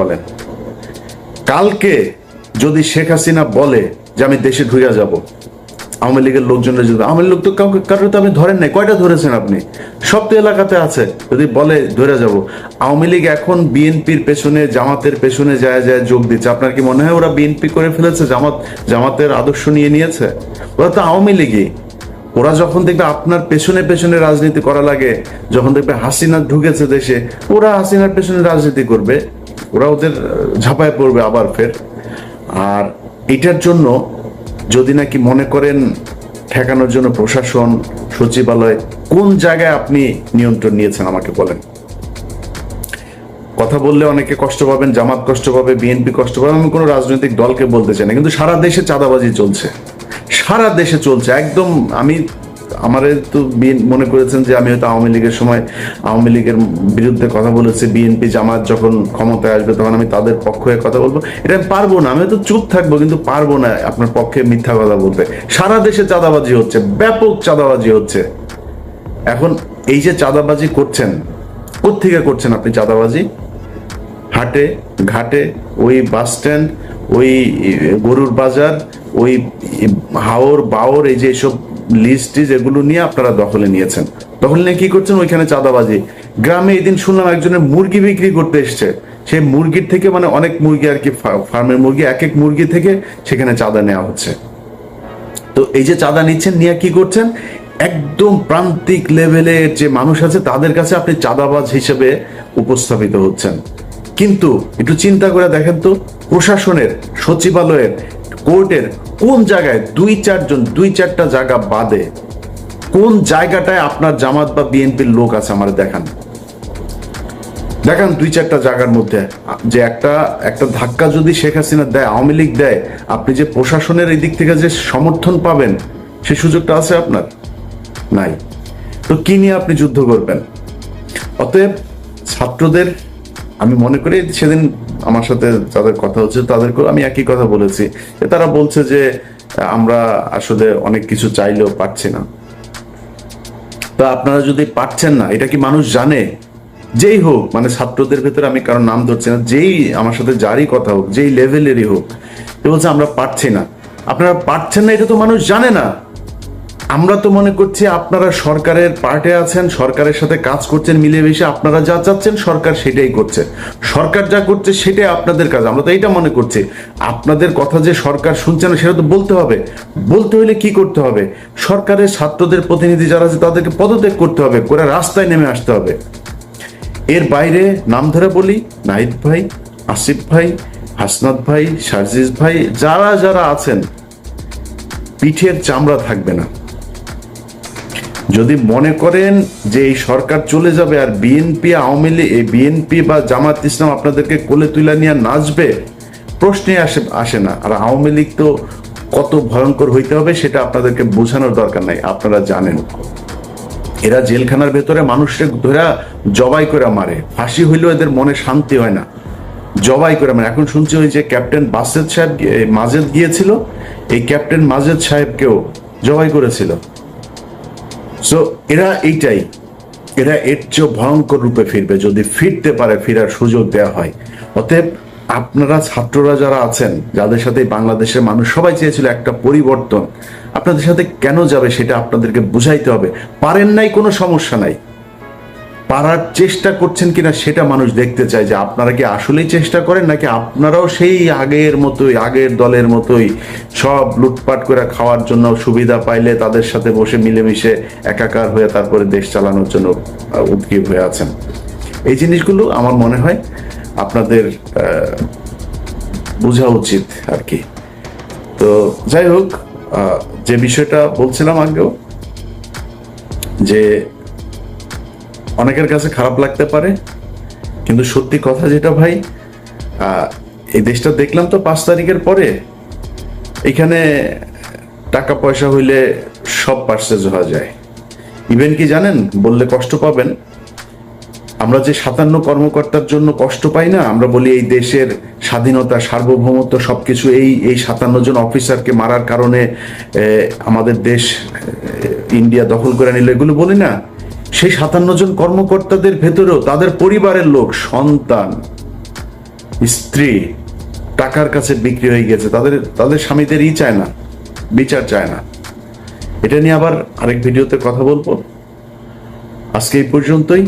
বলেন। কালকে যদি শেখ হাসিনা বলে যে আমি দেশে ঢুকে যাব, আওয়ামী লীগের লোকজনরা যদি আওয়ামী লীগ তো কাউকে কারও তো আপনি ধরেন নাই। কয়টা ধরেছেন আপনি? সব তো এলাকাতে আছে। যদি বলে ধরে যাব। আওয়ামী লীগ এখন বিএনপির পেছনে, জামাতের পেছনে যায় যায় যোগ দিচ্ছে। আপনার কি মনে হয় ওরা বিএনপি করে ফেলেছে? জামাত জামাতের আদর্শ নিয়ে নিয়েছে? ওরা তো আওয়ামী লীগই। ওরা যখন দেখবে আপনার পেছনে পেছনে রাজনীতি করা লাগে, যখন দেখবে হাসিনা ঢুকেছে দেশে, ওরা হাসিনার পেছনে রাজনীতি করবে। ওরা ওদের ঝাঁপায় পড়বে আবার ফের। আর এটার জন্য যদি নাকি মনে করেন ঠেকানোর জন্য প্রশাসন, সচিবালয়, কোন জায়গায় আপনি নিয়ন্ত্রণ নিয়েছেন আমাকে বলেন। কথা বললে অনেকে কষ্ট পাবেন, জামাত কষ্ট পাবে, বিএনপি কষ্ট পাবে, আমি কোনো রাজনৈতিক দলকে বলতে চাই না, কিন্তু সারা দেশে চাঁদাবাজি চলছে। সারা দেশে চলছে, একদম আমি আমারে তো মনে করেছেন যে আমি হয়তো আওয়ামী লীগের সময় আওয়ামী লীগের বিরুদ্ধে কথা বলেছি, বিএনপি জামাত যখন ক্ষমতায় আসবে তখন আমি তাদের পক্ষ হয়ে কথা বলব। এটা আমি পারব না, আমি তো চুপ থাকব কিন্তু পারব না আপনার পক্ষে মিথ্যা কথা বলতে। সারা দেশে চাঁদাবাজি হচ্ছে, ব্যাপক চাঁদাবাজি হচ্ছে। এখন এই যে চাঁদাবাজি করছেন, কোত্থেকে করছেন আপনি চাঁদাবাজি? হাটে, ঘাটে, ওই বাস স্ট্যান্ড, ওই গরুর বাজার, ওই হাওর, বাওর, এই যে সব লিস্ট এগুলো নিয়ে আপনারা দখলে নিয়েছেন। দখলে নিয়ে কি করছেন? ওইখানে চাঁদাবাজি। গ্রামে এদিন শুনলাম একজনের মুরগি বিক্রি করতে এসছে। সেই মুরগির থেকে মানে অনেক মুরগি আর কি ফার্মের মুরগি এক এক মুরগি থেকে সেখানে চাঁদা নেওয়া হচ্ছে। তো এই যে চাঁদা নিচ্ছেন, নিয়ে কি করছেন? একদম প্রান্তিক লেভেলের যে মানুষ আছে, তাদের কাছে আপনি চাঁদাবাজ হিসেবে উপস্থাপিত হচ্ছেন। কিন্তু একটু চিন্তা করে দেখেন তো, প্রশাসনের, সচিবালয়ের, কোর্টের কোন জায়গায় দুই চারজন, দুই চারটা জায়গা বাদে কোন জায়গাটায় আপনার জামাত বা বিএনপির লোক আছে আমার দেখান। দেখান দুই চারটা জায়গার মধ্যে, যে একটা একটা ধাক্কা যদি শেখ হাসিনা দেয়, আওয়ামী লীগ দেয়, আপনি যে প্রশাসনের এই দিক থেকে যে সমর্থন পাবেন, সে সুযোগটা আছে আপনার? নাই। তো কি নিয়ে আপনি যুদ্ধ করবেন? অতএব ছাত্রদের আমি মনে করি সেদিন আমার সাথে যাদের কথা হচ্ছে তাদেরকে আমি একই কথা বলেছি। যে তারা বলছে যে, আমরা আসলে অনেক কিছু চাইলেও পাচ্ছি না। তা আপনারা যদি পাচ্ছেন না, এটা কি মানুষ জানে? যেই হোক মানে ছাত্রদের ভেতরে আমি কারণ নাম ধরছি না, যেই আমার সাথে যারই কথা হোক, যেই লেভেলেরই হোক বলছে আমরা পারছি না। আপনারা পারছেন না, এটা তো মানুষ জানে না। আমরা তো মনে করছি আপনারা সরকারের পার্টে আছেন, সরকারের সাথে কাজ করছেন, মিলেমিশে আপনারা যা চাচ্ছেন, সরকার সেটাই করছে। সরকার যা করছে, সেটাই আপনাদের কাজ। আমরা তো এইটা মনে করছি। আপনাদের কথা যে সরকার শুনছে না, সেটা তো বলতে হবে। বলতে হলে কি করতে হবে? সরকারের ছাত্রদের প্রতিনিধি যারা আছে, তাদেরকে পদত্যাগ করতে হবে। করে রাস্তায় নেমে আসতে হবে। এর বাইরে নাম ধরে বলি, নাহিদ ভাই, আসিফ ভাই, হাসনাত ভাই, সার্জিস ভাই, যারা যারা আছেন, পিঠের চামড়া থাকবে না। যদি মনে করেন যে এই সরকার চলে যাবে আর বিএনপি আওয়ামী লীগ, এই বিএনপি বা জামাত ইসলাম আপনাদেরকে কোলে তুলে নিয়ে নাচবে, প্রশ্নে আসে আসে না। আর আওয়ামী লীগ তো কত ভয়ঙ্কর হইতে হবে সেটা আপনাদেরকে বোঝানোর দরকার নাই, আপনারা জানেন। এরা জেলখানার ভেতরে মানুষকে ধরা, জবাই করে মারে। ফাঁসি হইলেও এদের মনে শান্তি হয় না। জবাই করে মারে। এখন শুনছি ওই যে ক্যাপ্টেন বাসেদ সাহেব মাজেদ গিয়েছিল, এই ক্যাপ্টেন মাজেদ সাহেবকেও জবাই করেছিল। সো এরা এইটাই। এরা এর চেয়েও ভয়ঙ্কর রূপে ফিরবে। যদি ফিরতে পারে, ফেরার সুযোগ দেওয়া হয়। অতএব আপনারা, ছাত্ররা যারা আছেন, যাদের সাথে বাংলাদেশের মানুষ সবাই চেয়েছিল একটা পরিবর্তন, আপনাদের সাথে কেন যাবে সেটা আপনাদেরকে বুঝাইতে হবে। পারেন নাই, কোনো সমস্যা নাই। পারার চেষ্টা করছেন কিনা সেটা মানুষ দেখতে চায় যে আপনারা কি আসলেই চেষ্টা করেন, নাকি আপনারাও সেই আগের মতোই, আগের দলের মতোই সব লুটপাট করে খাওয়ার জন্য সুবিধা পাইলে তাদের সাথে বসে মিলেমিশে একাকার হয়ে তারপরে দেশ চালানোর জন্য উদ্গ্রীব হয়ে আছেন। এই জিনিসগুলো আমার মনে হয় আপনাদের বোঝা উচিত আর কি। তো যাই হোক যে বিষয়টা বলছিলাম আগেও, যে অনেকের কাছে খারাপ লাগতে পারে, কিন্তু সত্যি কথা যেটা ভাই এই দেশটা দেখলাম তো পাঁচ তারিখের পরে, এখানে টাকা পয়সা হইলে সব পার্সেজ হওয়া যায়। ইভেন কি জানেন, বললে কষ্ট পাবেন। আমরা যে সাতান্ন কর্মকর্তার জন্য কষ্ট পাই না, আমরা বলি এই দেশের স্বাধীনতা, সার্বভৌমত্ব সবকিছু এই এই সাতান্ন জন অফিসারকে মারার কারণে আমাদের দেশ ইন্ডিয়া দখল করে নিল, এগুলো বলি না। সেই সাতান্ন জন কর্মকর্তাদের ভেতরেও তাদের পরিবারের লোক, সন্তান, স্ত্রী টাকার কাছে বিক্রি হয়ে গেছে। তাদের তাদের স্বামীদের ই চায় না, বিচার চায় না। এটা নিয়ে আবার আরেক ভিডিওতে কথা বলব। আজকে এই পর্যন্তই।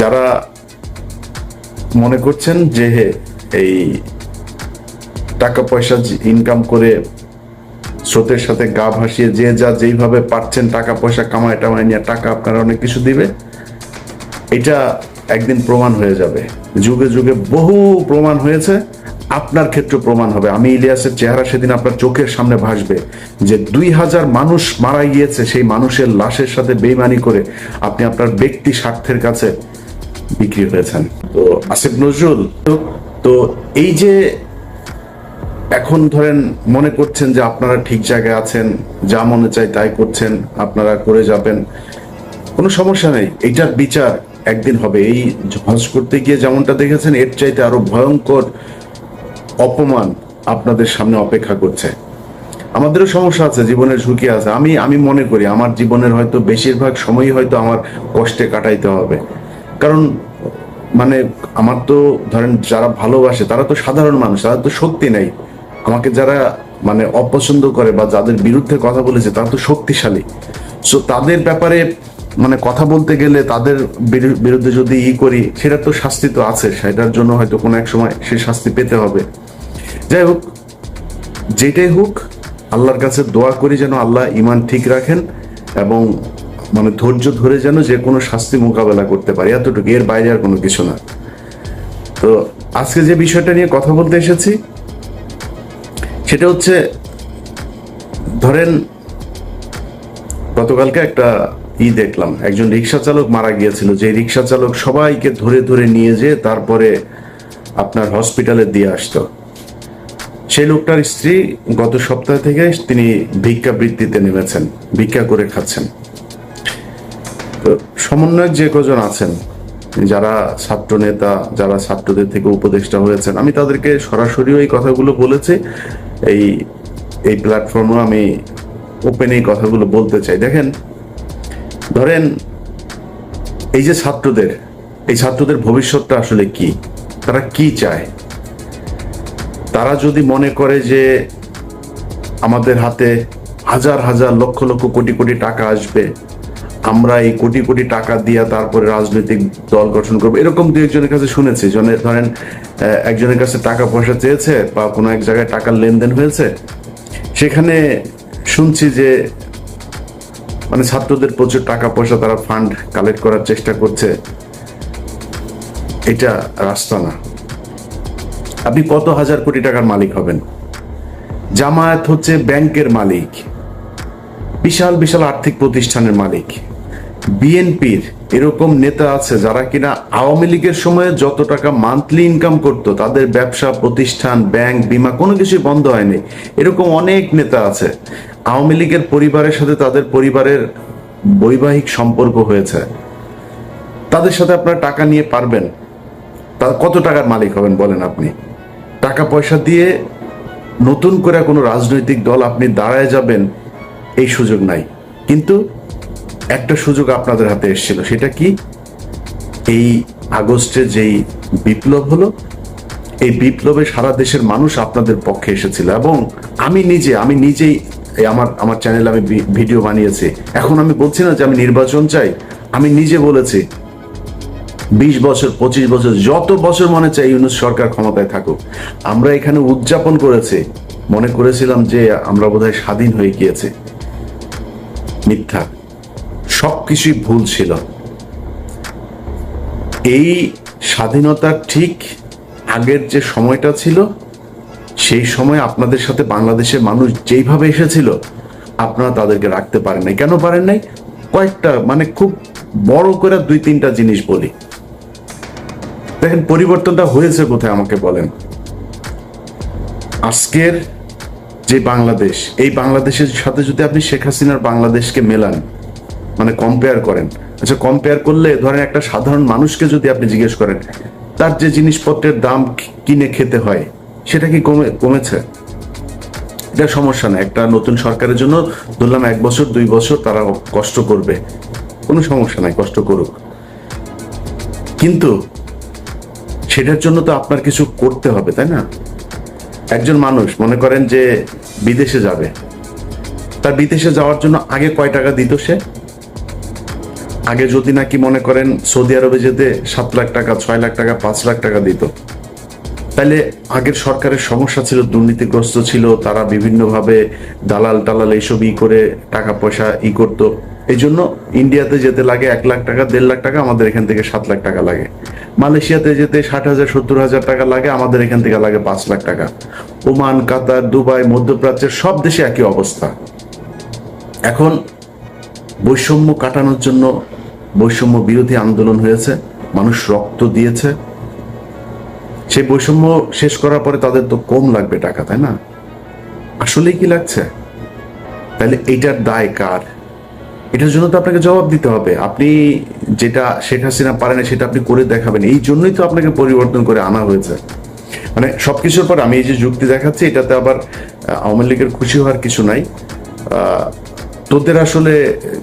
যারা মনে করছেন যে এই টাকা পয়সা ইনকাম করে স্রোতের সাথে গা ভাসিয়ে যে যা যেইভাবে পারছেন টাকা পয়সা কামায় টামায় নিয়ে টাকা আপনারা অনেক কিছু দিবে, এটা একদিন প্রমাণ হয়ে যাবে। যুগে যুগে বহু প্রমাণ হয়েছে, আপনার ক্ষেত্রে প্রমাণ হবে। আমি ইলিয়াসের চেহারা সেদিন আপনার চোখের সামনে ভাসবে যে দুই হাজার মানুষ মারা গিয়েছে সেই মানুষের লাশের সাথে বেইমানি করে আপনি আপনার ব্যক্তি স্বার্থের কাছে বিক্রি হয়েছেন। তো আসিফ নজরুল, তো এই যে এখন ধরেন মনে করছেন যে আপনারা ঠিক জায়গায় আছেন, যা মনে চাই তাই করছেন, আপনারা করে যাবেন। কোনো সমস্যা নেই এইটার বিচার একদিন হবে। এই হজ করতে গিয়ে যেমনটা দেখেছেন, এর চাইতে আরও ভয়ঙ্কর অপমান আপনাদের সামনে অপেক্ষা করছে। আমাদেরও সমস্যা আছে, জীবনের ঝুঁকি আছে। আমি আমি মনে করি, আমার জীবনের হয়তো বেশিরভাগ সময়ই হয়তো আমার কষ্টে কাটাইতে হবে। কারণ মানে আমার তো ধরেন যারা ভালোবাসে, তারা তো সাধারণ মানুষ, তারা তো শক্তি নেই। আমাকে যারা মানে অপছন্দ করে বা যাদের বিরুদ্ধে কথা বলেছে, তারা তো শক্তিশালী। সো তাদের ব্যাপারে মানে কথা বলতে গেলে তাদের বিরুদ্ধে যদি ই করি, সেটা তো শাস্তি তো আছে। সেটার জন্য হয়তো কোনো এক সময় সে শাস্তি পেতে হবে। যাই হোক, যেটাই হোক, আল্লাহর কাছে দোয়া করি যেন আল্লাহ ইমান ঠিক রাখেন এবং মানে ধৈর্য ধরে যেন যে কোনো শাস্তি মোকাবেলা করতে পারি। এতটুকু, এর বাইরে আর কোনো কিছু না। তো আজকে যে বিষয়টা নিয়ে কথা বলতে এসেছি সেটা হচ্ছে, ধরেন, গতকালকে একটা ই দেখলাম, একজন রিক্সা চালক মারা গিয়েছিল যে রিক্সা চালক সবাইকে ধরে ধরে নিয়ে যেয়ে তারপরে আপনার হসপিটালে দিয়ে আসতো। সেই লোকটার স্ত্রী গত সপ্তাহ থেকে তিনি ভিক্ষা বৃত্তিতে নেমেছেন, ভিক্ষা করে খাচ্ছেন। তো সমন্বয়ক যে কজন আছেন যারা ছাত্র নেতা, যারা ছাত্রদের থেকে উপদেষ্টা হয়েছেন, আমি তাদেরকে সরাসরি এই কথাগুলো বলেছি। এই এই প্ল্যাটফর্মে আমি ওপেন এই কথাগুলো বলতে চাই। দেখেন, ধরেন এই যে ছাত্রদের, এই ছাত্রদের ভবিষ্যৎটা আসলে কি? তারা কি চায়? তারা যদি মনে করে যে আমাদের হাতে হাজার হাজার লক্ষ লক্ষ কোটি কোটি টাকা আসবে আমরা এই কোটি কোটি টাকা দিয়ে তারপরে রাজনৈতিক দল গঠন করব। এরকম দু একজনের কাছে শুনেছি। ধরেন একজনের কাছে টাকা পয়সা চেয়েছে বা কোনো এক জায়গায় টাকার লেনদেন হয়েছে। সেখানে শুনছি যে মানে ছাত্রদের প্রচুর টাকা পয়সা তারা ফান্ড কালেক্ট করার চেষ্টা করছে। এটা রাস্তা না। আপনি কত হাজার কোটি টাকার মালিক হবেন? জামায়াত হচ্ছে ব্যাংকের মালিক। বিশাল বিশাল আর্থিক প্রতিষ্ঠানের মালিক। বিএনপির এরকম নেতা আছে যারা কিনা আওয়ামী লীগের সময়ে যত টাকা মান্থলি ইনকাম করত, তাদের ব্যবসা, প্রতিষ্ঠান ব্যাংক বিমা কোনো কিছুই বন্ধ হয়নি। এরকম অনেক নেতা আছে। আওয়ামী লীগের পরিবারের সাথে তাদের পরিবারের বৈবাহিক সম্পর্ক হয়েছে। তাদের সাথে আপনারা টাকা নিয়ে পারবেন। তার কত টাকার মালিক হবেন বলেন আপনি? টাকা পয়সা দিয়ে নতুন করে কোনো রাজনৈতিক দল আপনি দাঁড়ায় যাবেন, এই সুযোগ নাই। কিন্তু একটা সুযোগ আপনাদের হাতে এসেছিল। সেটা কি? এই আগস্টে যেই বিপ্লব হলো, এই বিপ্লবে সারা দেশের মানুষ আপনাদের পক্ষে এসেছিল এবং আমি নিজে, আমি নিজেই আমার আমার চ্যানেলে আমি ভিডিও বানিয়েছি। এখন আমি বলছি না যে আমি নির্বাচন চাই, আমি নিজে বলেছি, বিশ বছর, পঁচিশ বছর, যত বছর মনে চাই ইউনুস সরকার ক্ষমতায় থাকুক। আমরা এখানে উদযাপন করেছি, মনে করেছিলাম যে আমরা বোধহয় স্বাধীন হয়ে গিয়েছে। মিথ্যা। সবকিছুই ভুল ছিল। এই স্বাধীনতার ঠিক আগের যে সময়টা ছিল, সেই সময় আপনাদের সাথে বাংলাদেশের মানুষ যেইভাবে এসেছিল, আপনারা তাদেরকে রাখতে পারেন নাই। কেন পারেন নাই? কয়েকটা মানে খুব বড় করে দুই তিনটা জিনিস বলি। দেখেন, পরিবর্তনটা হয়েছে কোথায় আমাকে বলেন। আজকের যে বাংলাদেশ, এই বাংলাদেশের সাথে যদি আপনি শেখ হাসিনার বাংলাদেশকে মেলান মানে কম্পেয়ার করেন। আচ্ছা কম্পেয়ার করলে ধরেন একটা সাধারণ মানুষকে যদি আপনি জিজ্ঞেস করেন, তার যে জিনিসপত্রের দাম কিনে খেতে হয়, সেটা কি কমে, কমেছে? এটা সমস্যা না, একটা নতুন সরকারের জন্য ধরলাম এক বছর, দুই বছর তারা কষ্ট করবে। কোনো সমস্যা নাই, কষ্ট করুক। কিন্তু সেটার জন্য তো আপনার কিছু করতে হবে, তাই না? একজন মানুষ, মনে করেন যে বিদেশে যাবে, তার বিদেশে যাওয়ার জন্য আগে কয় টাকা দিত সে? আগে যদি নাকি মনে করেন সৌদি আরবে যেতে সাত লাখ টাকা, ছয় লাখ টাকা, পাঁচ লাখ টাকা দিত, তাহলে আগের সরকারের সমস্যা ছিল, দুর্নীতিগ্রস্ত ছিল, তারা বিভিন্নভাবে দালাল টালাল এইসব ই করে টাকা পয়সা ই করতো। এই জন্য ইন্ডিয়াতে যেতে লাগে এক লাখ টাকা, দেড় লাখ টাকা, আমাদের এখান থেকে সাত লাখ টাকা লাগে। মালয়েশিয়াতে যেতে ষাট হাজার, সত্তর হাজার টাকা লাগে, আমাদের এখান থেকে লাগে পাঁচ লাখ টাকা। ওমান, কাতার, দুবাই, মধ্যপ্রাচ্যের সব দেশে একই অবস্থা। এখন বৈষম্য কাটানোর জন্য বৈষম্য বিরোধী আন্দোলন হয়েছে, মানুষ রক্ত দিয়েছে। সেই বৈষম্য শেষ করার পরে তাদের তো কম লাগবে টাকা, তাই না? আসলেই কি লাগছে? তাহলে এইটার দায় কার? এটার জন্য তো আপনাকে জবাব দিতে হবে। আপনি যেটা শেখ হাসিনা পারে না সেটা আপনি করে দেখাবেন। এই জন্যই তো আপনাকে পরিবর্তন করে আনা হয়েছে। মানে সবকিছুর পর আমি এই যে যুক্তি দেখাচ্ছি, এটাতে আবার আওয়ামী লীগের খুশি হওয়ার কিছু নাই। তোদের আসলে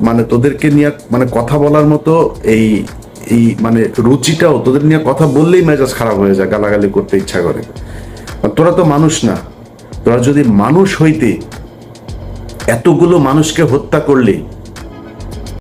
মানে তোদেরকে নিয়ে মানে কথা বলার মতো এই এই মানে রুচিটাও তোদের নিয়ে কথা বললেই মেজাজ খারাপ হয়ে যায়, গালাগালি করতে ইচ্ছা করে। তোরা তো মানুষ না। তোরা যদি মানুষ হইতে এতগুলো মানুষকে হত্যা করলি